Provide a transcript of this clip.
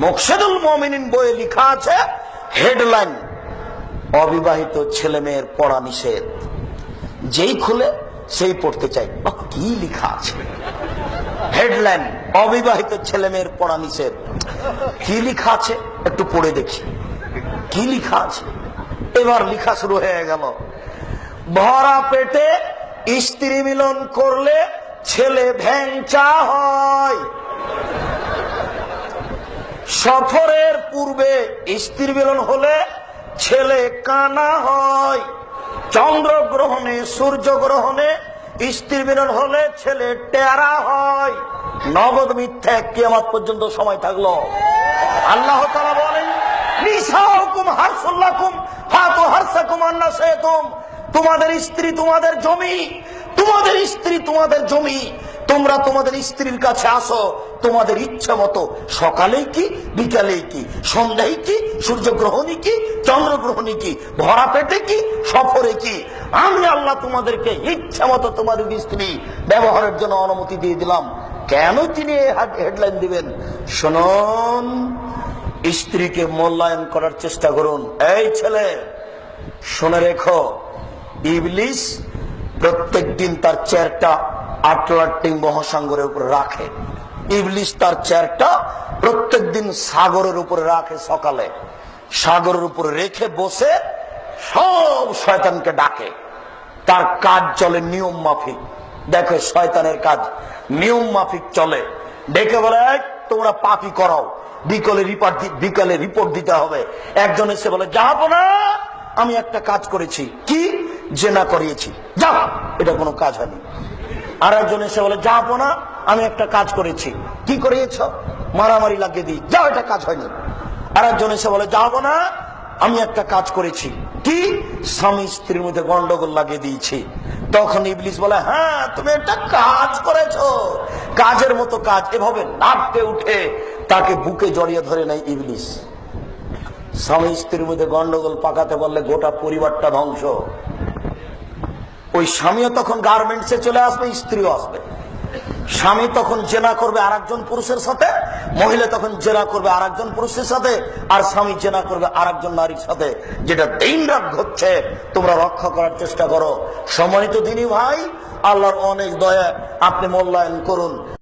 মোকসেদুল মমিনিন বইয়ে লেখা আছে হেডলাইন অবিবাহিত ছেলে মেয়ের পড়া নিষেধ। যেই খুলে সেই পড়তে চাই। বাহ, কি লেখা আছে? হেডলাইন অবিবাহিত ছেলে মেয়ের পড়া নিষেধ। কি লেখা আছে? একটু পড়ে দেখি। কি লেখা আছে? এবার লেখা শুরু হয়ে গেল। ভরা পেটে স্ত্রী মিলন করলে ছেলে ভ্যাংচা হয়। সফরের পূর্বে স্ত্রী মিলন হলে ছেলে কানা হয়। চন্দ্রগ্রহণে, সূর্যগ্রহণে স্ত্রী মিলন হলে ছেলে টেরা হয়। নগদ মিথ্যা কিয়ামত পর্যন্ত সময় থাকল। আল্লাহ তারা বলেন তোমাদের স্ত্রী তোমাদের জমি, তোমাদের স্ত্রী তোমাদের জমি। তোমরা তোমাদের স্ত্রীর কাছে আসো, তোমাদের ইচ্ছা মতো। সকালেই কি, বিকালেই কি সন্ধ্যায় কি, সূর্যগ্রহণই কি, চন্দ্রগ্রহণই কি, ভরা পেটে কি, সফরে কি? আমি আল্লাহ তোমাদেরকে ইচ্ছা মতো তোমাদের স্ত্রী ব্যবহারের জন্য অনুমতি দিয়ে দিলাম। কেন তিনি হেডলাইন দিবেন? শুনুন, স্ত্রীকে মূল্যায়ন করার চেষ্টা করুন। এই ছেলে, শুনে রেখো, ইবলিস প্রত্যেক দিন তার চেয়ারটা আটলান্টিক মহাসাগরের উপরে রাখে। ইবলিস তার চেয়ারটা প্রত্যেক দিন সাগরের উপরে রাখে সকালে। সাগরের উপরে রেখে বসে সব শয়তানকে ডাকে। তার কাজ চলে নিয়ম মাফিক। দেখো শয়তানের কাজ, নিয়ম মাফিক চলে। ডেকে বলে তোমরা পাপি করাও। বিকলে রিপোর্ট বিকালে রিপোর্ট দিতে হবে। একজন এসে বলে যাব না, আমি একটা কাজ করেছি। কি? জেনা করিয়েছি। যাও, এটা কোনো কাজ হয়নি। আর একজন এসে বলে যাব না আমি একটা কাজ করেছি। কি করিয়েছ? মারামারি লাগিয়ে দিই। যাও, এটা কাজ হয়নি। আর একজন এসে বলে যাব না আমি একটা কাজ করেছি। কি? স্বামী স্ত্রীর মধ্যে গন্ডগোল লাগিয়ে দিয়েছি। তখন ইবলিস বলে হ্যাঁ তুমি একটা কাজ করেছ। কাজের মতো কাজ, এভাবে নাপতে উঠে তাকে বুকে জড়িয়ে ধরে নেয় ইবলিস। স্বামী স্ত্রীর মধ্যে গন্ডগোল পাকাতে বললে গোটা পরিবারটা ধ্বংস। ওই স্বামীও তখন গার্মেন্টসে চলে আসবে, স্ত্রীও আসবে। স্বামী তখন জেনা করবে আর পুরুষের সাথে, মহিলা তখন জেনা করবে আর পুরুষের সাথে, আর স্বামী জেনা করবে আর নারীর সাথে। যেটা দিন রাত ঘটছে, তোমরা রক্ষা করার চেষ্টা করো। সম্মানিত দিনই ভাই, আল্লাহর অনেক দয়া আপনি মূল্যায়ন করুন।